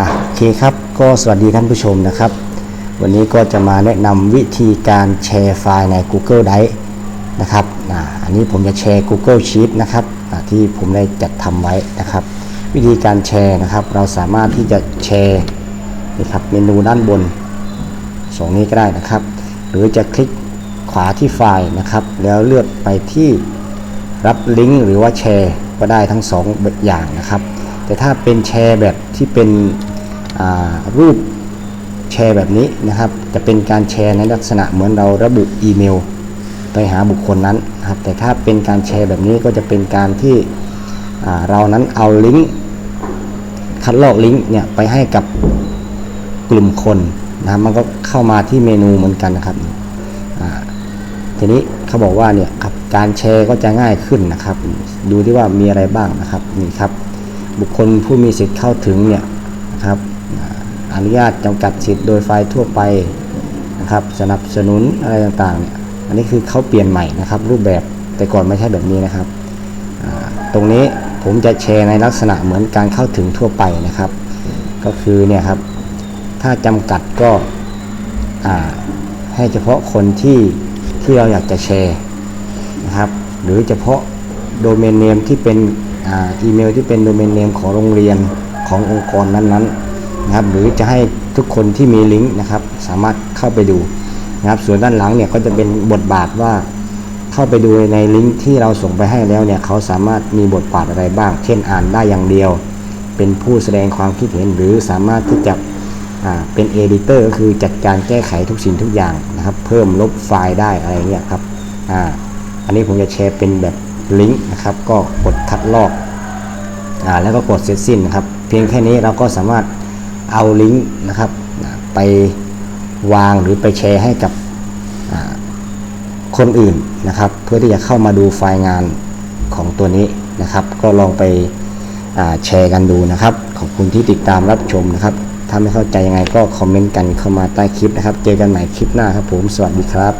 อะโอเคครับก็สวัสดีท่านผู้ชมนะครับ วันนี้ก็จะมาแนะนำวิธีการแชร์ไฟล์ใน Google Drive นะครับอ่าอันนี้ผมจะแชร์ Google Sheet นะครับอ่าที่ผมได้จัดทำไว้นะครับ วิธีการแชร์นะครับ เราสามารถที่จะแชร์นี่ครับเมนูด้านบนสองนี้ก็ได้นะครับ หรือจะคลิกขวาที่ไฟล์นะครับ แล้วเลือกไปที่รับลิงก์หรือว่าแชร์ก็ได้ทั้งสองแบบอย่างนะครับ แต่ถ้าเป็นแชร์แบบที่เป็นรูปแชร์แบบนี้นะครับ จะเป็นการแชร์ในลักษณะเหมือนเราระบุอีเมล ไปหาบุคคลนั้นนะครับ แต่ถ้าเป็นการแชร์แบบนี้ก็จะเป็นการที่เรานั้นเอาลิงก์คัดลอกลิงก์เนี่ยไปให้กับกลุ่มคนนะครับมันก็เข้ามาที่เมนูเหมือนกันนะครับทีนี้เขาบอกว่าเนี่ยครับการแชร์ก็จะง่ายขึ้นนะครับ ดูที่ว่ามีอะไรบ้างนะครับนี่ครับ บุคคลผู้มีสิทธิ์เข้าถึงเนี่ยนะครับอนุญาตจำกัดสิทธิ์โดยไฟล์ทั่วไปนะครับสนับสนุนอะไรต่างๆเนี่ยอันนี้คือเขาเปลี่ยนใหม่นะครับ รูปแบบแต่ก่อนไม่ใช่แบบนี้นะครับ ตรงนี้ผมจะแชร์ในลักษณะเหมือนการเข้าถึงทั่วไปนะครับ ก็คือเนี่ยครับถ้าจำกัดก็ให้เฉพาะคนที่ที่เราอยากจะแชร์นะครับหรือเฉพาะโดเมนเนมที่เป็น อีเมลที่เป็นโดเมนเนมของโรงเรียนขององค์กรนั้นๆนะครับหรือจะให้ทุกคนที่มีลิงก์นะครับ สามารถเข้าไปดูนะครับ ส่วนด้านหลังเนี่ยก็จะเป็นบทบาทว่าเข้าไปดูในลิงก์ที่เราส่งไปให้แล้วเนี่ยเขาสามารถมีบทบาทอะไรบ้าง เช่นอ่านได้อย่างเดียว เป็นผู้แสดงความคิดเห็นหรือสามารถที่จะเป็นเอดิเตอร์ก็คือจัดการแก้ไขทุกสิ่งทุกอย่างนะครับ เพิ่มลบไฟล์ได้อะไรเงี้ยครับออันนี้ผมจะแชร์เป็นแบบ ลิงก์นะครับ ก็กดคัดลอกอ่าแล้วก็กดเสร็จสิ้นนะครับ เพียงแค่นี้เราก็สามารถเอาลิงก์นะครับไปวางหรือไปแชร์ให้กับคนอื่นนะครับ เพื่อที่จะเข้ามาดูไฟล์งานของตัวนี้นะครับ ก็ลองไปแชร์กันดูนะครับ ขอบคุณที่ติดตามรับชมนะครับ ถ้าไม่เข้าใจยังไงก็คอมเมนต์กันเข้ามาใต้คลิปนะครับ เจอกันใหม่คลิปหน้าครับผม สวัสดีครับ